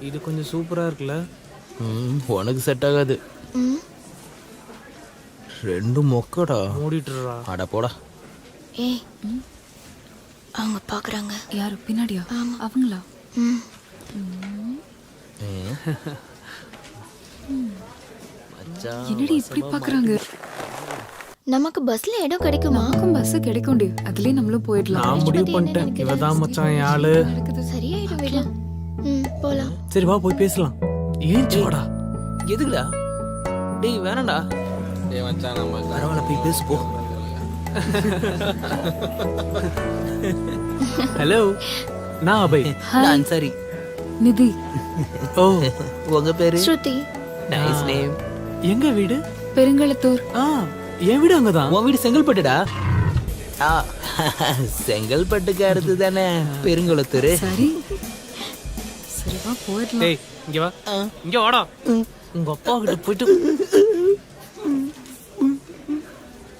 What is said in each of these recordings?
இது கொஞ்சம் சூப்பரா இருக்குல்ல? ம், உனக்கு செட் ஆகாது. ம். ரெண்டும் மொக்கடா. மூடிட்டுறா. அட போடா. ஏய் அவங்க பார்க்குறாங்க யாரு பின்னாடியா? அவங்களா? என்னடி இப்படி பாக்குறாங்க? நமக்கு பஸ்ல இடம் கிடைக்குமா? நமக்கும் பஸ் கிடைக்கும்டி. அதுலயே நம்மளும் போயிடலாம். நான் முடிவு பண்ணிட்டேன். மச்சான் ஆளு. சரியாயிடும் விடு. போலாம். சரி வா போய் பேசலாம். ஏன் சோடா எதுக்குடா? டேய் வேணாம்டா. டேய் மச்சான் நம்ம பரவாயில்ல போய் பேசு போ. ஹலோ. நான் அபய். நான் சரி. நிதி. ஓ. உங்க பேரு? ஸ்ருதி. நைஸ் நேம் எங்க வீடு? பெருங்களத்தூர். ஆ என் வீடு அங்கதான். உன் வீடு செங்கல்பட்டுடா? ஆ செங்கல்பட்டுக்கு அடுத்து தானே பெருங்குளத்தூர்? சரி. போயிடலாம். டேய் இங்க வா. இங்க வாடா. உங்க அப்பா கிட்ட போயிட்டு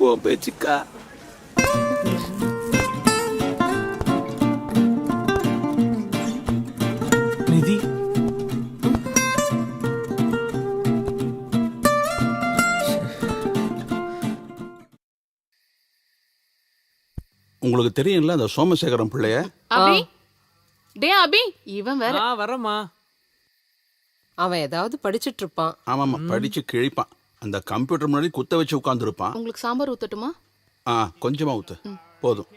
உன் பேச்சுக்கா. நிதி. உங்களுக்கு தெரியும்ல அந்த சோமசேகரம் பிள்ளைய? அபி டே அபி இவன் வேற. ஆ வரமா அவன் ஏதாவது படிச்சிட்டு இருப்பான் ஆமாம்மா படிச்சு கிழிப்பான். அந்த கம்ப்யூட்டர் முன்னாடி குத்த வச்சு உட்காந்துருப்பான் உங்களுக்கு சாம்பார் ஊத்தட்டுமா? ஆ கொஞ்சமா ஊத்து. போதும்.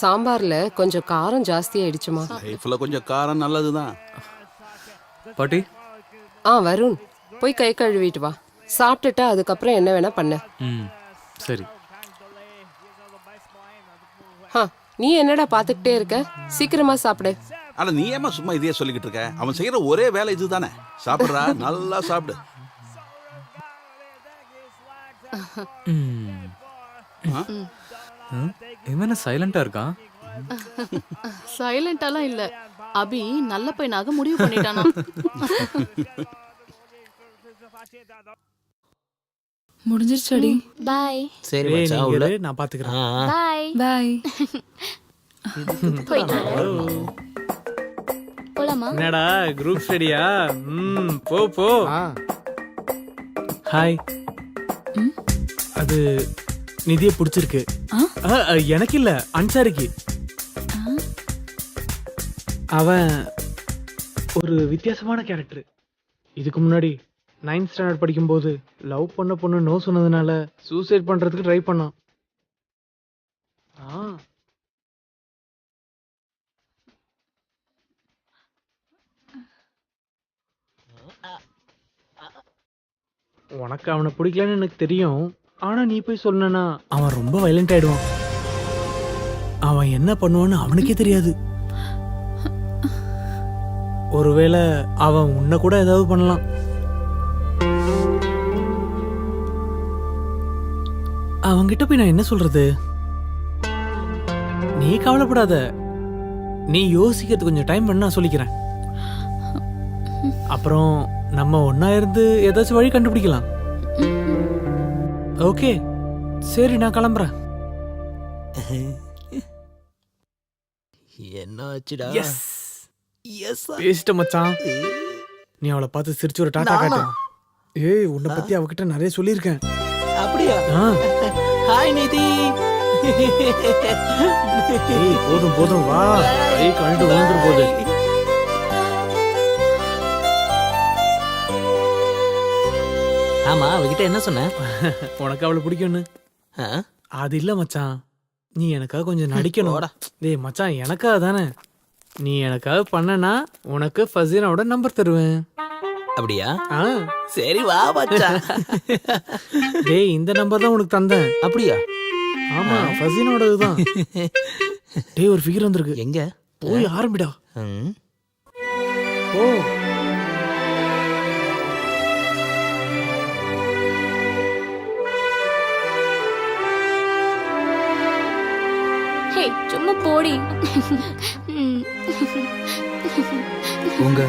சாம்பார்ல கொஞ்சம் காரம் ஜாஸ்தி ஆயிடுச்சுமா? லைஃப்ல கொஞ்சம் காரம் நல்லதுதான். பாட்டி? ஆ வருண் போய் கை கழுவிட்டு வா. சாப்பிட்டுட்டு அதுக்கப்புறம் என்ன வேணா பண்ண. ம் சரி. நீ என்னடா பாத்துக்கிட்டே இருக்க? சீக்கிரமா சாப்பிடு. ஆனா நீ ஏமா சும்மா இதையே சொல்லிக்கிட்டு இருக்க? அவன் செய்யற ஒரே வேலை இதுதானே. சாப்பிடுறா நல்லா சாப்பிடு. இவன் சைலண்டா இருக்கான் சைலண்டாலாம் இல்ல. அபி நல்ல பையனாக முடிவு பண்ணிட்டானா? முடிஞ்சிருச்சடி. பாய் சரி மச்சான் நீங்க உள்ள. இரு, நான் பாத்துக்கிறேன். ஆ, ஆ. பாய் பாய் போயிட்டு வரேன். போலாமா? என்னடா குரூப் ஸ்டடியா ம் போ போ. ஹாய் ம்? அது நிதியை பிடிச்சிருக்கு. ஆ? ஆ, ஆ, எனக்கு இல்ல அன்சாரிக்கு. அவன் ஒரு வித்தியாசமான கேரக்டர் இதுக்கு முன்னாடி நைன்த் ஸ்டாண்டர்ட் படிக்கும்போது லவ் பண்ண பொண்ணு நோ சொன்னதுனால சூசைட் பண்ணுறதுக்கு ட்ரை பண்ணான். ஆ. உனக்கு அவனை பிடிக்கலன்னு எனக்கு தெரியும். ஆனா நீ போய் சொன்னா அவன் ரொம்ப வயலண்ட் ஆயிடுவான். அவன் என்ன பண்ணுவான்னு அவனுக்கே தெரியாது. ஒருவேளை அவன் உன்னை கூட ஏதாவது பண்ணலாம். அவன்கிட்ட போய் நான் என்ன சொல்றது? நீ கவலைப்படாத. நீ யோசிக்கிறது கொஞ்சம் டைம் பண்ண நான் சொல்லிக்கிறேன். அப்புறம் நம்ம ஒண்ணா இருந்து ஏதாச்சும் வழி கண்டுபிடிக்கலாம். ஓகே சரி நான் கிளம்புறேன். என்ன ஆச்சுடா எஸ் எஸ் பேசிட்ட மச்சான். நீ அவளை பார்த்து சிரிச்சு ஒரு டாட்டா காட்டு. ஏய் உன்னை பத்தி அவகிட்ட நிறைய சொல்லியிருக்கேன். அப்படியா? ஆ. ஹாய் நிதி போதும் போதும் வா. ஏய் கழுண்டு விழுந்துரு போகுது ஆமா அவகிட்ட என்ன சொன்ன? உனக்கு அவளை பிடிக்கும்னு. ஆ? அது இல்ல மச்சான். நீ எனக்காக கொஞ்சம் நடிக்கணும். டேய் மச்சான் எனக்காக தானே. நீ எனக்காக பண்ணனா உனக்கு ஃபசீனாவோட நம்பர் தருவேன். அப்படியா? ஆ. சரி வா மச்சான் டேய் இந்த நம்பர் தான் உனக்கு தந்தேன். அப்படியா? ஆமா ஃபசீனாவோடது தான். டேய் ஒரு ஃபிகர் வந்திருக்கு. எங்க? போய் ஆரம்பிடா. ஓ சும்மா போடி. உங்க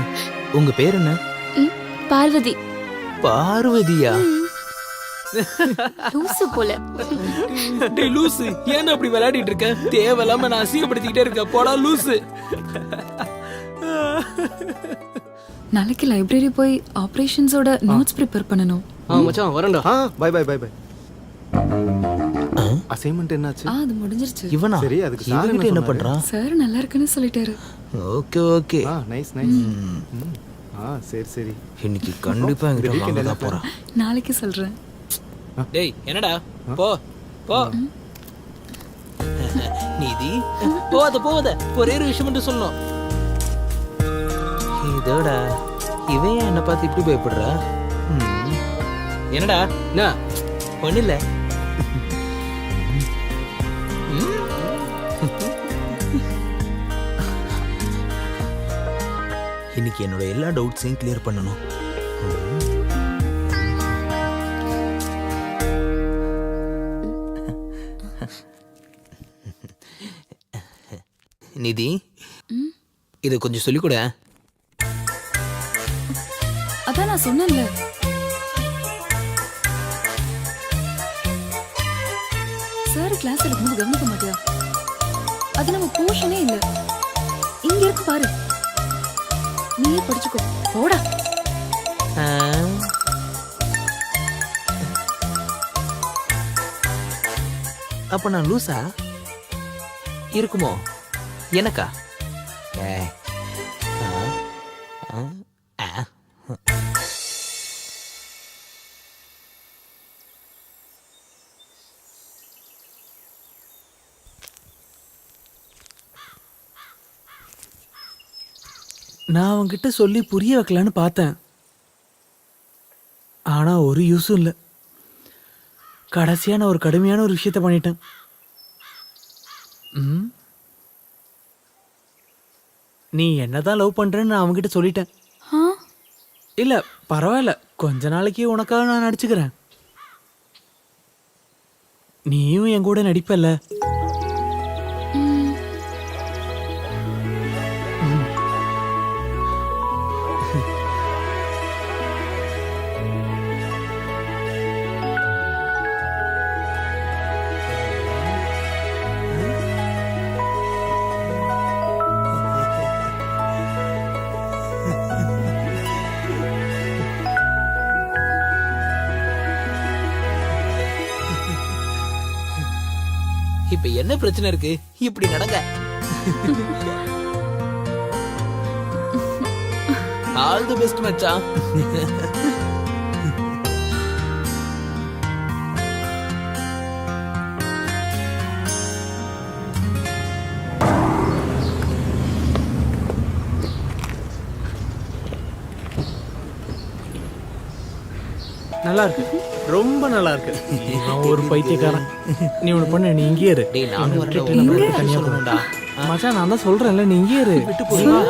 உங்க பேர் என்ன? பார்வதி. பார்வதியா? லூசு போல. டேய் லூசு ஏன் அப்படி விளையாடிட்டு இருக்க? தேவையில்லாம நான் அசிங்கப்படுத்திக்கிட்டே இருக்க போடா லூசு. நாளைக்கு லைப்ரரி போய் ஆபரேஷன்ஸோட நோட்ஸ் ப்ரிப்பேர் பண்ணணும். ஆ மச்சான் வரேன்டா. ஆ bye bye bye bye assignment என்னாச்சு? ஆ அது முடிஞ்சிருச்சு. இவனா? சரி, அதுக்கு சார் என்ன பண்றான்? சார் நல்லா இருக்குன்னு சொல்லிட்டாரு. Okay okay. ஆ நைஸ் நைஸ். ஆ சரி சரி. இன்னைக்கு கண்டிப்பா என்கிட்ட வாங்க என்ன தான் போறான் நாளைக்கு சொல்றேன். டேய் என்னடா? போ போ. நீதி. போவாத போவாத. ஒரே ஒரு விஷயம் மட்டும் சொல்லணும். இதோட இவன் என்னை பார்த்து இப்படி பயப்படுறா. என்னடா? என்ன? இல்ல. இன்னைக்கு என்னோட எல்லா டவுட்ஸையும் கிளியர் பண்ணணும். நிதி இதை கொஞ்சம் சொல்லிக் கொடு. அதான் நான் சொன்னேன்ல. சார் கிளாஸ் எடுக்கும்போது கவனிக்க மாட்டியா? அது நம்ம போர்ஷனே இல்லை. இங்க இருக்கு பாரு. நீயே படிச்சுக்கோ. போடா. அப்ப நான் லூசா? இருக்குமோ? எனக்கா? ஏ நான் அவன்கிட்ட சொல்லி புரிய வைக்கலான்னு பார்த்தேன். ஆனா ஒரு யூஸும் இல்லை. கடைசியா நான் ஒரு கடுமையான ஒரு விஷயத்த பண்ணிட்டேன். ம்? நீ என்னதான் லவ் பண்றேன்னு நான் அவன்கிட்ட சொல்லிட்டேன். ஆ? இல்ல பரவாயில்ல. கொஞ்ச நாளைக்கு உனக்காக நான் நடிச்சுக்கிறேன். நீயும் என் கூட நடிப்பல்ல. இப்ப என்ன பிரச்சனை இருக்கு? இப்படி நடங்க. ஆல் தி பெஸ்ட் மச்சான். நல்லா இருக்கு. ரொம்ப நல்லா இருக்கு. நான் ஒரு பைத்தியக்காரன். நீ ஒன்று பண்ணு நீ இங்கே இரு. டேய் நானும் விட்டுட்டு நம்ம ரெண்டு தனியா போகணும் சொல்லணும்டா. மச்சான் நான் தான் சொல்றேன்ல நீ இங்கே இரு. விட்டு போறீங்களா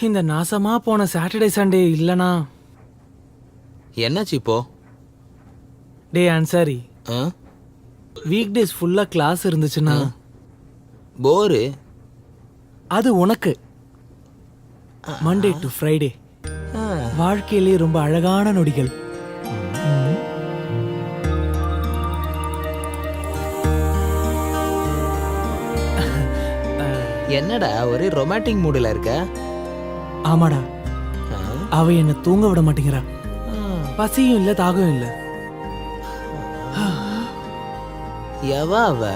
இந்த நாசமா போன சாட்டர்டே சண்டே இல்லனா? என்னாச்சு இப்போ? டே அன்சாரி? வீக் டேஸ் ஃபுல்லா கிளாஸ் இருந்துச்சுன்னா? போரு அது உனக்கு. மண்டே டு ஃப்ரைடே ஆ. வாழ்க்கையிலே ரொம்ப அழகான நொடிகள். என்னடா ஒரே ரொமான்டிக் மூடுல இருக்க? ஆமாடா? அவ என்ன தூங்க விட மாட்டேங்கிறா. பசியும் இல்ல தாகம் இல்ல. எவ அவ?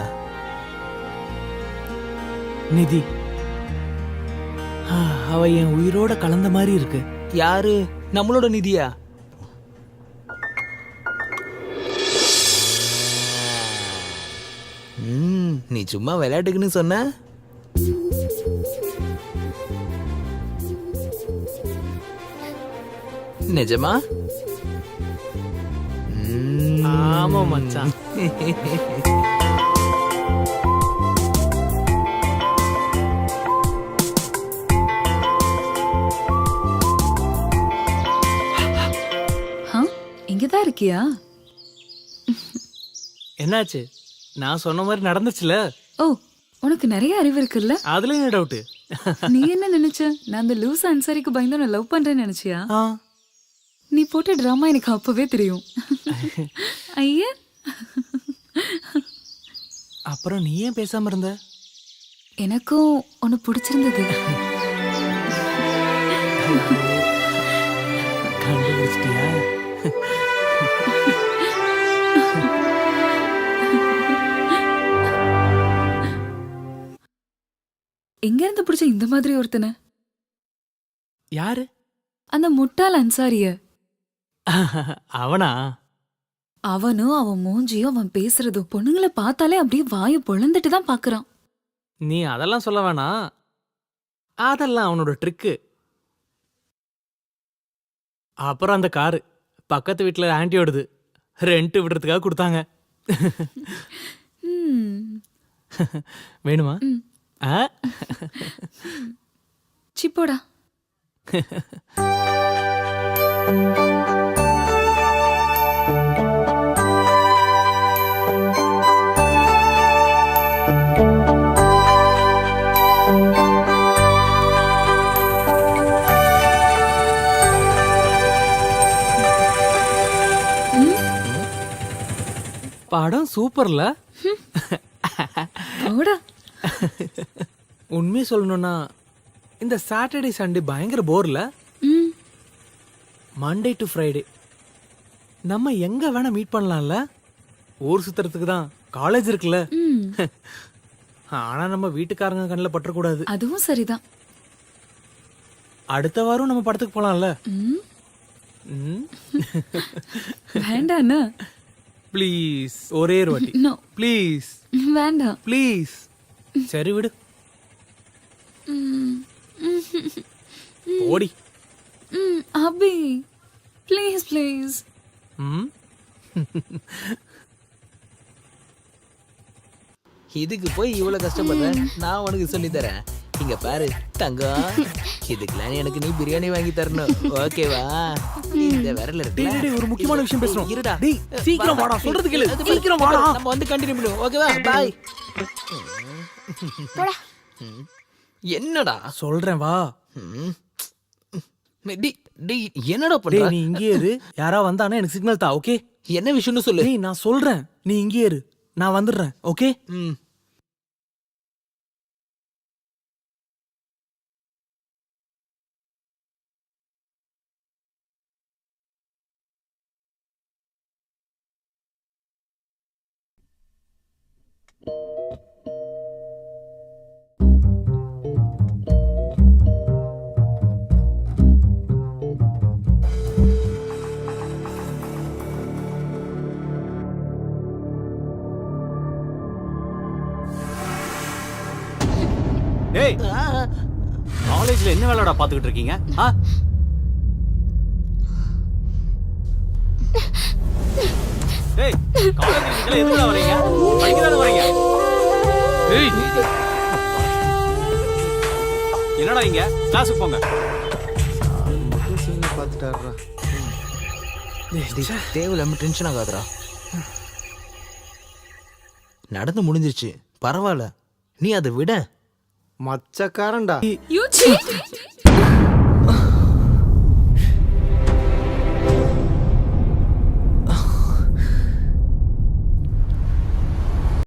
நிதி. அவ என் உயிரோட கலந்த மாதிரி இருக்கு. யாரு? நம்மளோட நிதியா? நீ சும்மா விளையாட்டுக்குன்னு சொன்ன? நிஜமா? ஆமா மச்சான். இங்கதான் இருக்கியா? என்னாச்சு? நான் சொன்ன மாதிரி நடந்துச்சுல? ஓ உனக்கு நிறைய அறிவு இருக்குல்ல? அதுல என்ன டவுட்டு நீ என்ன நினைச்ச? நான் அந்த லூஸ் அன்சாரிக்கு பயந்து நான் லவ் பண்றேன்னு நினைச்சியா? ஆ. நீ போட்ட டிராமா எனக்கு அப்பவே தெரியும். ஐயா. அப்புறம் நீ ஏன் பேசாம இருந்த? எனக்கும் உன்னை பிடிச்சிருந்தது. எங்க இருந்து பிடிச்ச இந்த மாதிரி ஒருத்தனை? யாரு? அந்த முட்டாள் அன்சாரிய. அவனா? அவனும் அவன் மூஞ்சியும் அவன் பேசுறதும் பொண்ணுங்களை பார்த்தாலே அப்படியே வாயை பொழந்துட்டு தான் பாக்குறான் நீ அதெல்லாம் சொல்ல வேணாம். அதெல்லாம் அவனோட ட்ரிக்கு அப்புறம் அந்த காரு பக்கத்து வீட்டில் ஆன்ட்டியோடது ரெண்ட் விடுறதுக்காக கொடுத்தாங்க. வேணுமா. ஆ? சிப்போடா. சூப்பர்ல. போடா. உண்மையை சொல்லணும்னா இந்த சாட்டர்டே சண்டே பயங்கர போர்ல. மண்டே டு ஃப்ரைடே நம்ம எங்க வேணா மீட் பண்ணலாம்ல? ஊர் சுத்துறதுக்கு தான் காலேஜ் இருக்குல்ல. ஆனா நம்ம வீட்டுக்காரங்க கண்ணில் பற்றக்கூடாது அதுவும் சரிதான். அடுத்த வாரம் நம்ம படத்துக்கு போலாம்ல. வேண்டாண்ணா. ப்ளீஸ் ஒரே ஒரு வாட்டி. நோ ப்ளீஸ் வேண்டாம். ப்ளீஸ் சரி விடு. ஓடி. அபி ப்ளீஸ் ப்ளீஸ் இதுக்கு போய் இவ்வளவு கஷ்டப்படுற நான் உனக்கு சொல்லி தரேன் இங்க பாரு தங்கம் இதுக்கெல்லாம் எனக்கு நீ பிரியாணி வாங்கி தரணும். ஓகேவா இந்த விரல் இருக்கு ஒரு முக்கியமான விஷயம் பேசணும். இருடா. டேய் சீக்கிரம் வாடா சொல்றது கேளு. சீக்கிரம் வாடா. நம்ம வந்து கண்டினியூ பண்ணுவோம். ஓகேவா பாய் என்னடா? சொல்றேன் வா. ம். டேய், டேய், என்னடா பண்ற? நீ இங்கே இரு. யாரா வந்தானே எனக்கு சிக்னல் தா ஓகே என்ன விஷயம்னு சொல்லு. டேய் நான் சொல்றேன். நீ இங்கே இரு. நான் வந்துடுறேன் ஓகே ம். என்ன வேலைடா பாத்துக்கிட்டு இருக்கீங்க? ஆ? டேய் காலேஜ்ல நீங்க எதுக்குடா வரீங்க படிக்க தானே வரீங்க டேய் என்னடா இங்க? கிளாஸுக்கு போங்க. மட்டும் சீனை பார்த்துட்டாடுறா தேவையில்லாம டென்ஷன் ஆகாதடா. நடந்து முடிஞ்சிருச்சு. பரவாயில்ல. நீ அதை விட. మచ్చకారండా.